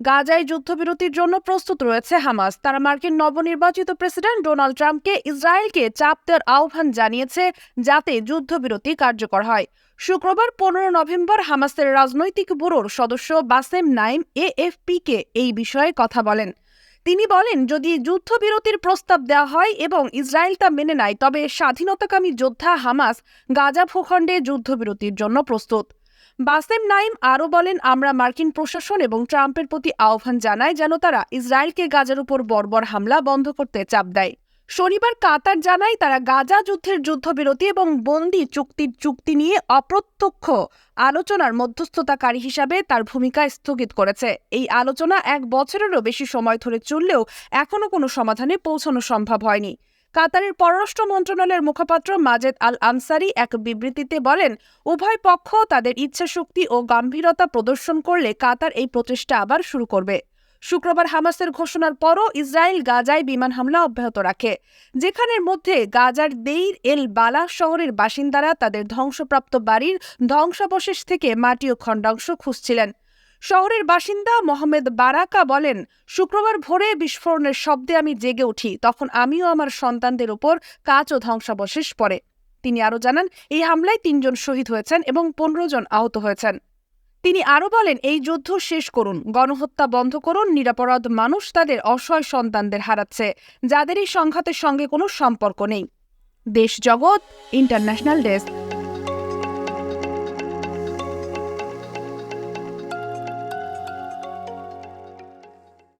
গাজায় যুদ্ধবিরতির জন্য প্রস্তুত রয়েছে হামাস। তারা মার্কিন নবনির্বাচিত প্রেসিডেন্ট ডোনাল্ড ট্রাম্পকে ইসরায়েলকে চাপ দেওয়ার আহ্বান জানিয়েছে যাতে যুদ্ধবিরতি কার্যকর হয়। শুক্রবার পনেরো নভেম্বর হামাসের রাজনৈতিক ব্যুরোর সদস্য বাসেম নাইম এএফপিকে এই বিষয়ে কথা বলেন। তিনি বলেন, যদি যুদ্ধবিরতির প্রস্তাব দেওয়া হয় এবং ইসরায়েল তা মেনে নেয়, তবে স্বাধীনতাকামী যোদ্ধা হামাস গাজা ভূখণ্ডে যুদ্ধবিরতির জন্য প্রস্তুত। বাসেম নাইম আরও বলেন, আমরা মার্কিন প্রশাসন এবং ট্রাম্পের প্রতি আহ্বান জানাই যেন তারা ইসরায়েলকে গাজার উপর বর্বর হামলা বন্ধ করতে চাপ দেয়। শনিবার কাতার জানায় তারা গাজা যুদ্ধের যুদ্ধবিরতি এবং বন্দি চুক্তির চুক্তি নিয়ে অপ্রত্যক্ষ আলোচনার মধ্যস্থতাকারী হিসাবে তার ভূমিকা স্থগিত করেছে। এই আলোচনা এক বছরেরও বেশি সময় ধরে চললেও এখনও কোনো সমাধানে পৌঁছানো সম্ভব হয়নি। কাতারের পররাষ্ট্র মন্ত্রণালয়ের মুখপাত্র মাজেদ আল আনসারি এক বিবৃতিতে বলেন, উভয় পক্ষ তাদের ইচ্ছাশক্তি ও গম্ভীরতা প্রদর্শন করলে কাতার এই প্রচেষ্টা আবার শুরু করবে। শুক্রবার হামাসের ঘোষণার পরও ইসরায়েল গাজায় বিমান হামলা অব্যাহত রাখে যেখানের মধ্যে গাজার দেইর এল বালা শহরের বাসিন্দারা তাদের ধ্বংসপ্রাপ্ত বাড়ির ধ্বংসাবশেষ থেকে মাটি ও খণ্ডাংশ খুঁজছিলেন। শহরের বাসিন্দা মোহাম্মদ বারাকা বলেন, শুক্রবার ভোরে বিস্ফোরণের শব্দে আমি জেগে উঠি, তখন আমিও আমার সন্তানদের ওপর কাজ ও ধ্বংসাবশেষ পড়ে। তিনি আরও জানান, এই হামলায় তিনজন শহীদ হয়েছেন এবং পনেরো জন আহত হয়েছেন। তিনি আরও বলেন, এই যুদ্ধ শেষ করুন, গণহত্যা বন্ধ করুন, নিরাপরাধ মানুষ তাদের অসহায় সন্তানদের হারাচ্ছে, যাদের এই সংঘাতের সঙ্গে কোনো সম্পর্ক নেই। দেশ জগৎ, ইন্টারন্যাশনাল ডেস্ক